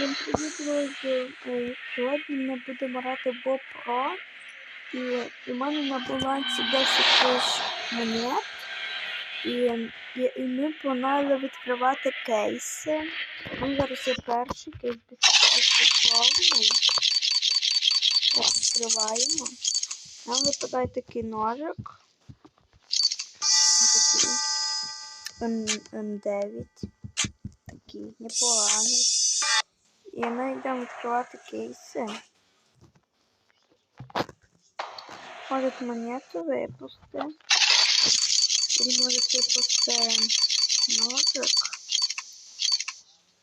Всім привіт, друзі! Е, Сьогодні ми будемо грати в Pro. І, і мене на балансі 10 тисяч монет. І, і, і ми планували відкривати кейси. Ми зараз є перший кейс безкоштовний. Відкриваємо. Нам випадає такий ножик. Такий М9. Такий непоганий. І ми йдемо відкривати кейси. Можуть монету випусти. І можуть випусти ножик.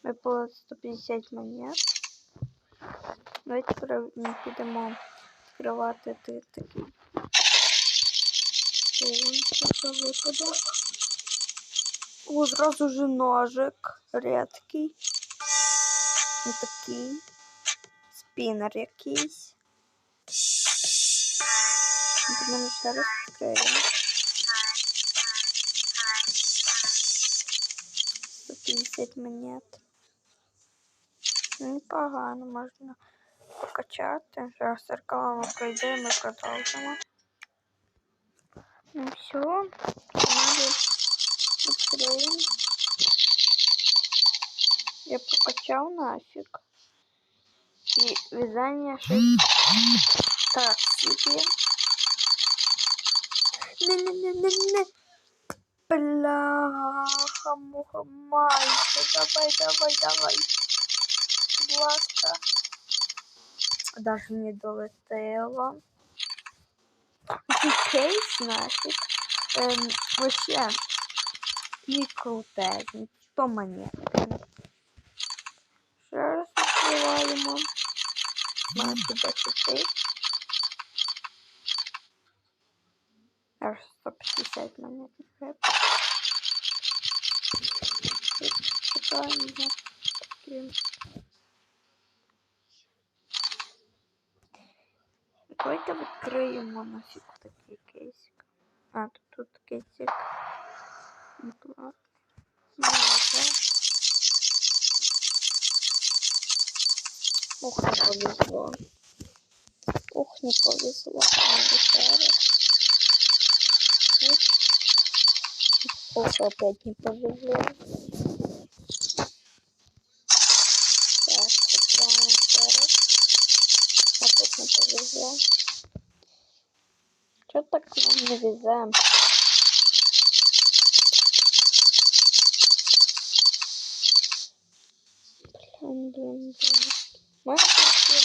Випало 150 монет. Давайте ми підемо відкривати ти- такий. О, зразу же ножик рідкий. Такий. Спінер якийсь. Будемо ще раз відкриємо. 150 монет. Ну, Непогано можна покачати. Зараз зеркалами пройдемо і продовжимо. Ну все, відкриємо. Я покачав нафиг. И вязание 6. Так, себе. Не-не-не-не-не. Бляха, муха, майка. Давай, давай, давай. Будь ласка. Даже не долетело. Такий кейс нафиг. Ем, вообще. І крутезний. Що монетки. відкриваємо. Має 10 тисяч. Аж 150 монетних гриб. Чекаємо. Таким. Давайте відкриємо нафіг такий кейсик. А, тут, тут кейсик. Не платний. Ну, Ух, не повезло. Ух, не повезло. Ух, опять не повезло. Так, открываем зараз. Опять не повезло. Чё так нам не везем? Блин, блин, блин. Може тільки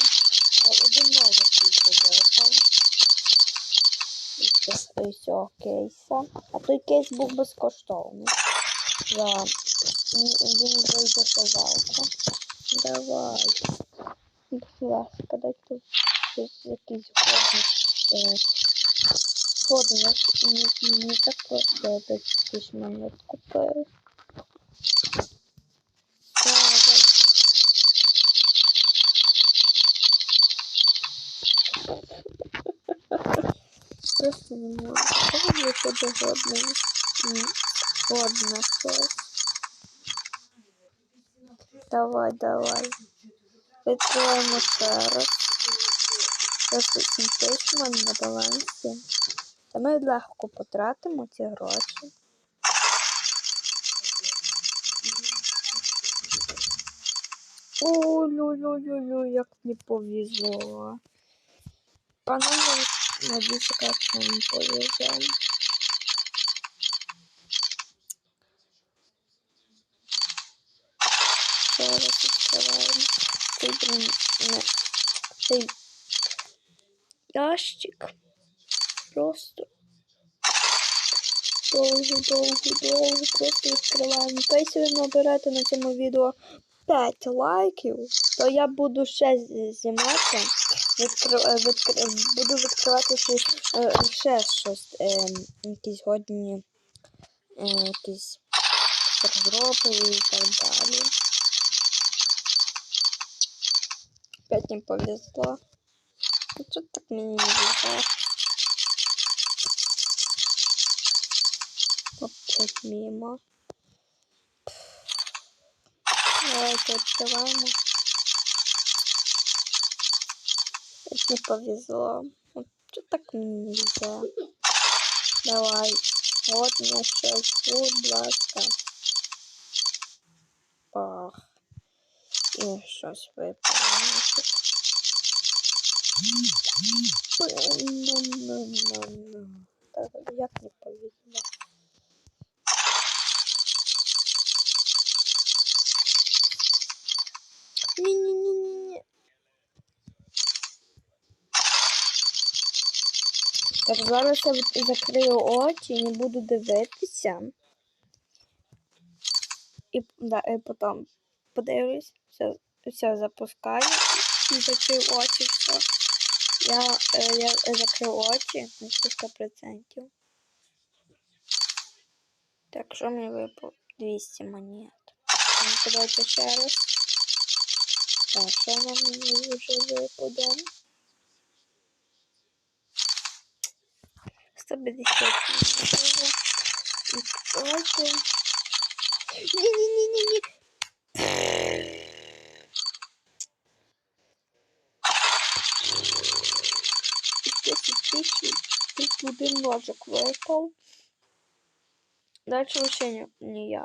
е, один новий тільки цього кейса. А той кейс був безкоштовний. Він він вийде за. Давай. Будь ласка, дайте щось якийсь годний. Е. Не, не так просто я десь монет купив. Давай. Просто не можу. Кого я тебе годний? М, Годно щось. Давай. Відкриваємо зараз. Просто 7 тисяч в мене на балансі. Та ми легко потратимо ці гроші. Ой-ой-ой-ой, як не повезло. По-моему, надеюсь, как нам повезет. Зараз відкриваємо. Цей, не, цей ящик. Просто довго, довго, довго просто відкриваємо. Та якщо ви наберете на цьому відео 5 лайків, то я буду ще знімати. Відкри... е, відкри... Буду відкривати ще, е, ще щось, е, якісь годні, якісь розробки і так далі. Опять не повезло. Ну, что так мне не везло? Опять мимо. Давайте открываем. Тут не повезло. Вот что так мне не везет? Давай. Вот мне щось, будь ласка. Бах. І щось випало. Як не повезло. Ні-ні-ні-ні. Так, зараз я закрию очі не буду дивитися. І, да, і потім подивлюсь, все, все запускаю і закрию очі, все. Я, е, я закрив очі на всі 100%. Так, що мені випало? 200 монет. Ну, Давайте ще раз. Так, що нам мені вже випаде? 150 монет. І Давайте. Ні-ні-ні-ні-ні. Один ножик выпал. Дальше вообще не, не я.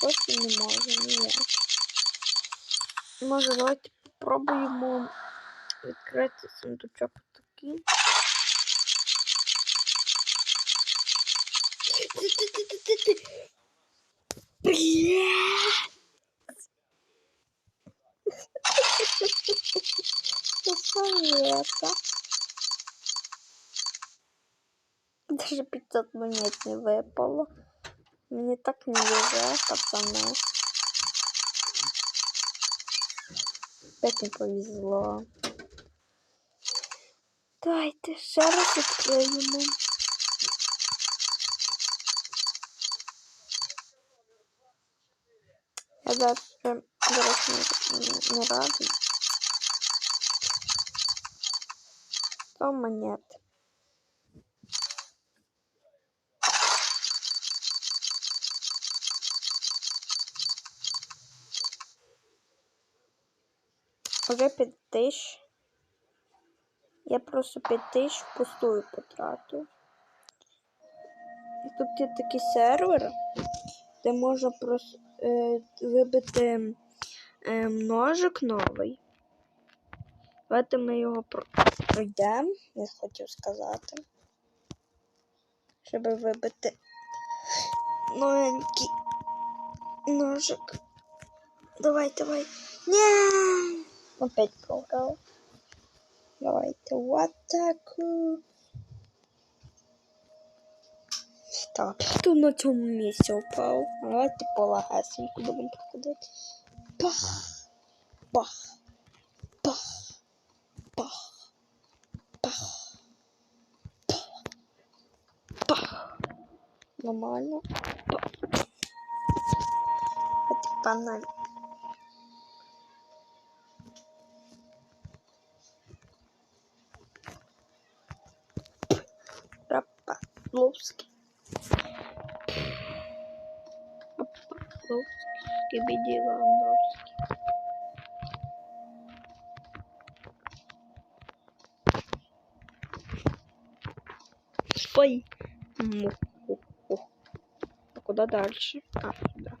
Просто не можу, не я. Може, давайте попробуємо відкрити сундучок такий. Ти-ти-ти-ти-ти. Бля! Что это? Даже 500 монет не выпало. Мне так не везет, пацаны. Опять не повезло. Давайте ще раз відкриємо. Я зараз, е, зараз не, не радий. 100 монет. Уже 5 тисяч. Я просто 5 тисяч впустую потратив. І тут є такий сервер, де можна просто е, вибити е, ножик новий. Давайте ми його пройдемо, я хотів сказати. Щоб вибити новенький ножик. Давай, давай. Ні! Опять програв. Давайте вот таку. Так, тут на цьому місці упав. Давайте полагасеньку будемо проходити. Пах! Пах! Пах! Пах! Пах! Пах! Пах! Нормально. А погнали. Рапа-Ловский. Скибиди-Ландовский. Стой. А куда дальше? А, сюда.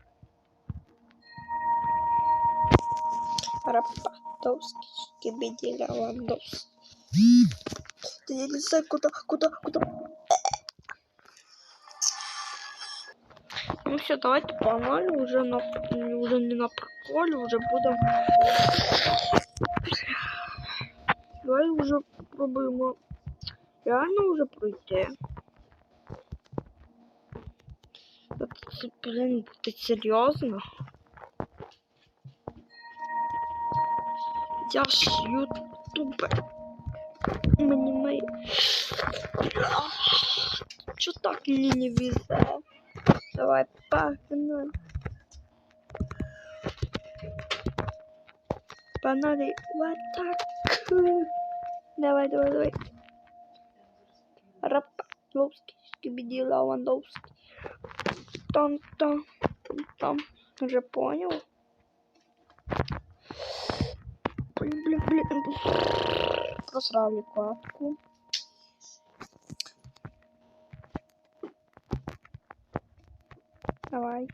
Рапатовский, Скибиди Лавандовский. Да я не знаю, куда, куда, куда. Ну все, давайте погнали уже на уже не на приколе, уже будем. Давай уже попробуем реально уже пройти. Это, блин, это серьезно? Я ж ютубер. Мені мої... Чо так мені не везе? Давай, погнали. Погнали в атаку. Давай, давай, давай. Рапаловский, Скибиди Лавандовский. Там, там, там. Уже понял? блін, блін, блін. Просрав катку. Давай.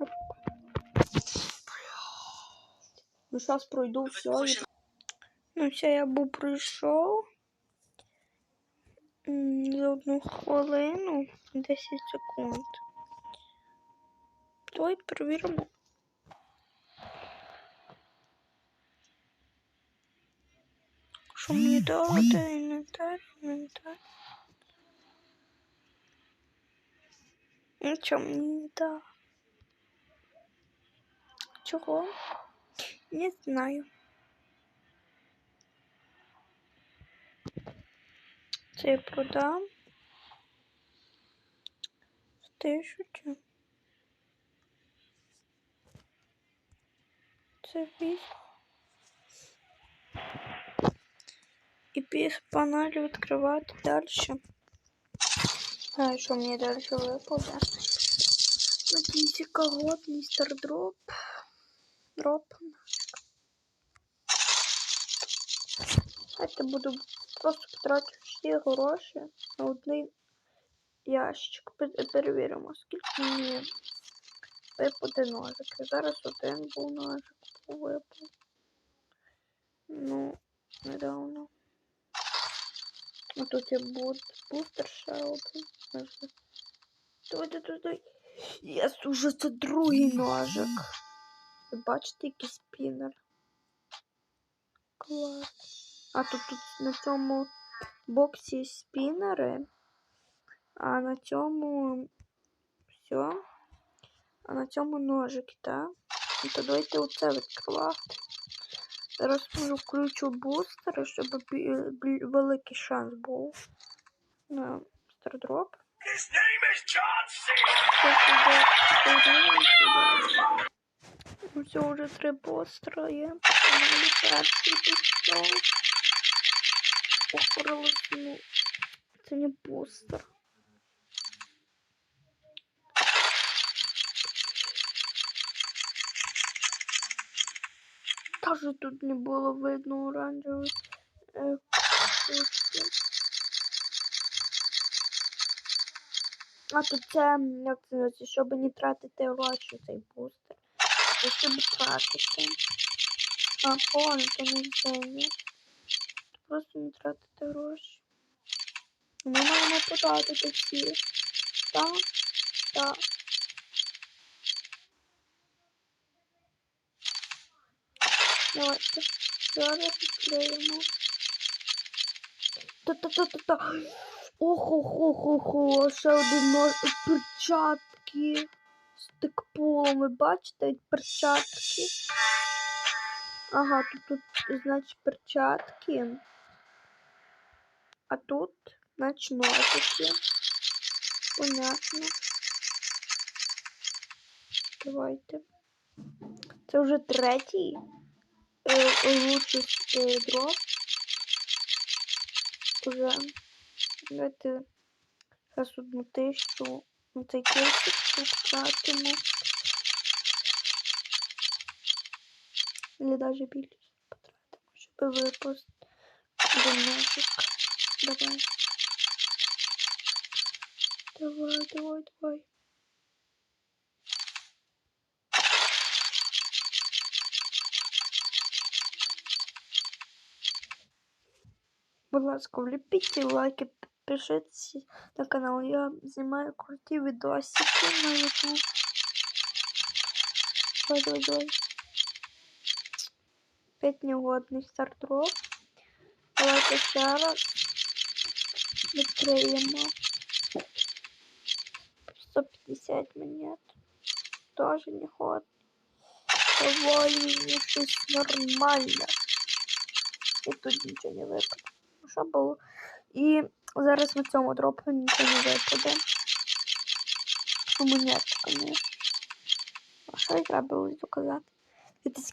Оп. Ну, сейчас пройду все. Ну, все, я був пройшов. За одну хвилину 10 секунд. Давай перевіримо. Що мені дати? Інвентар, інвентар. Нічого мені не дав. Чого? Не знаю. Це я продам. Тисячу. Це візьму. І піс панелі відкривати далі. А що мені далі випаде? Надіюся, кого містер дроп. Дроп. Давайте буду просто потратити всі гроші на один ящик. Пе- Перевіримо, скільки мені випаде ножик. Зараз один був ножик випав. Ну, недавно. А тут є бут, бустер ще один. Ножик. Давай, давай, давай. Єс, уже це другий ножик. Ви бачите, який спінер? Клас. А тут, тут на цьому боксі спінери, а на цьому все. А на цьому ножики, так? Ну, то давайте оце відкривати. Зараз включу бустери, щоб великий шанс був на стардроп. His name is John C. Все, вже три бостера є. Перший пішов. Охорилось, ну, це не бостер. Даже тут не було видно оранжевий. Е. А тут це, як це називається, щоб не тратити гроші цей бустер. Щоб тратити. А, понял, то не здання. Просто не тратити гроші. Ми маємо потратити всі. Так, так. Давайте. Зараз відкриємо. Та-та-та-та-та. Охо-хо-хо-хо, ще один нож. Перчатки. З тикполом, ви бачите, перчатки. Ага, тут, тут, значить, перчатки. А тут, значить, ножики. Понятно. Давайте. Це вже третій е, лучший е, дроп. Уже. Давайте зараз одну тисячу на цей кейсик потратимо. Или даже більше потратимо, щоб один ножик. Давай. Давай, давай, давай. Будь ласка, вліпіть лайки, підпишіться на канал. Я знімаю круті відосики на YouTube. Давай, давай, давай. П'ять негодний стартроп. Давайте ще раз Відкриємо. 150 монет. Тоже не ход. Давай мені щось нормальне. І тут нічого не випаде. Ну, Що було? І зараз на цьому дропу нічого не випаде. Монетка, конечно. А що і треба доказати?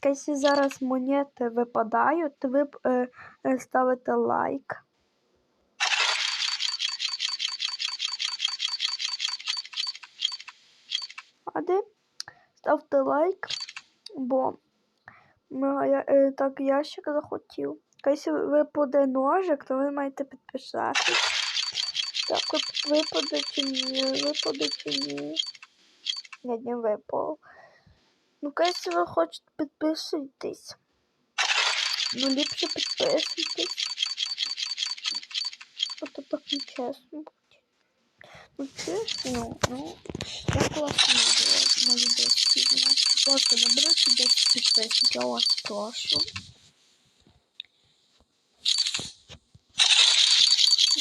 Якщо зараз монети випадають, то ви е, е, ставите лайк. Ради. Ставте лайк, бо я- е, так ящик захотів. Якщо випаде ножик, то ви маєте підписатись. Так, вип- випаде чи ні, випаде чи ні. Ні, не випав. Ну, якщо ви хочете, підписуйтесь. Ну, ліпше підписуйтесь. А то так нечесно буде. Ну, чесно, ну, я класно відео на відео знімаю. Просто наберіть 10 підписників, я вас прошу.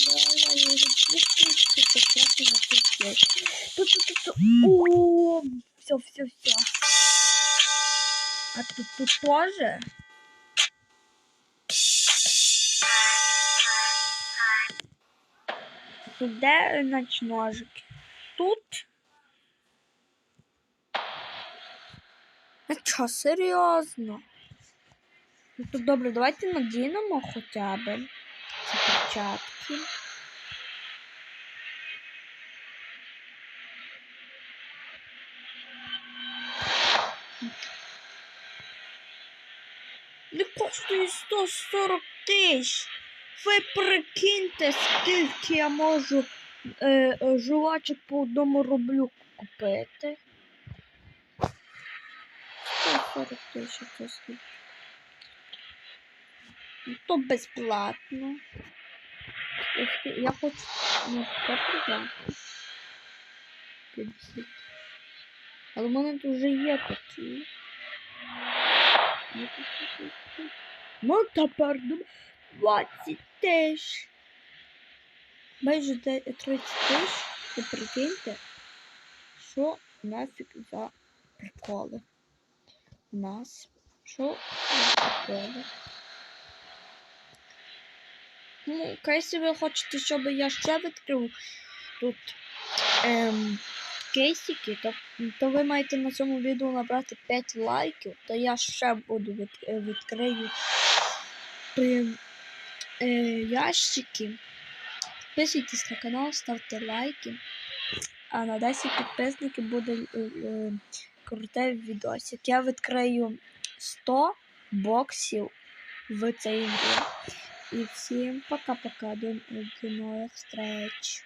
Да, я люблю підписати на підписку. Тут-тут-тут. О, все, все, все. А тут тут тоже? Де значить, ножики? Тут? А що, серйозно? Ну то добре, давайте надінемо хоча б ці перчатки. Не коштує 140 тисяч. Ви прикиньте, скільки я можу е, жувачок по одному рублю купити. 140 тисяч скільки. Ну, То безплатно. Я хочу. Ну, це приємно. 50. Але в мене тут вже є такі. Ну, тут, тут. Ну, тепер 20 тисяч. Майже 30 тисяч. Ви прикиньте, що нафіг за приколи. У нас. Що за приколи? Ну, якщо ви хочете, щоб я ще відкрив тут ем, кейсики, то, то ви маєте на цьому відео набрати 5 лайків, то я ще буду від, е, відкрию при, е, ящики. Підписуйтесь на канал, ставте лайки. А на 10 підписників буде е, е, крутий відосик. Я відкрию 100 боксів в цей ігрі. І всім пока-пока. До, нових встреч.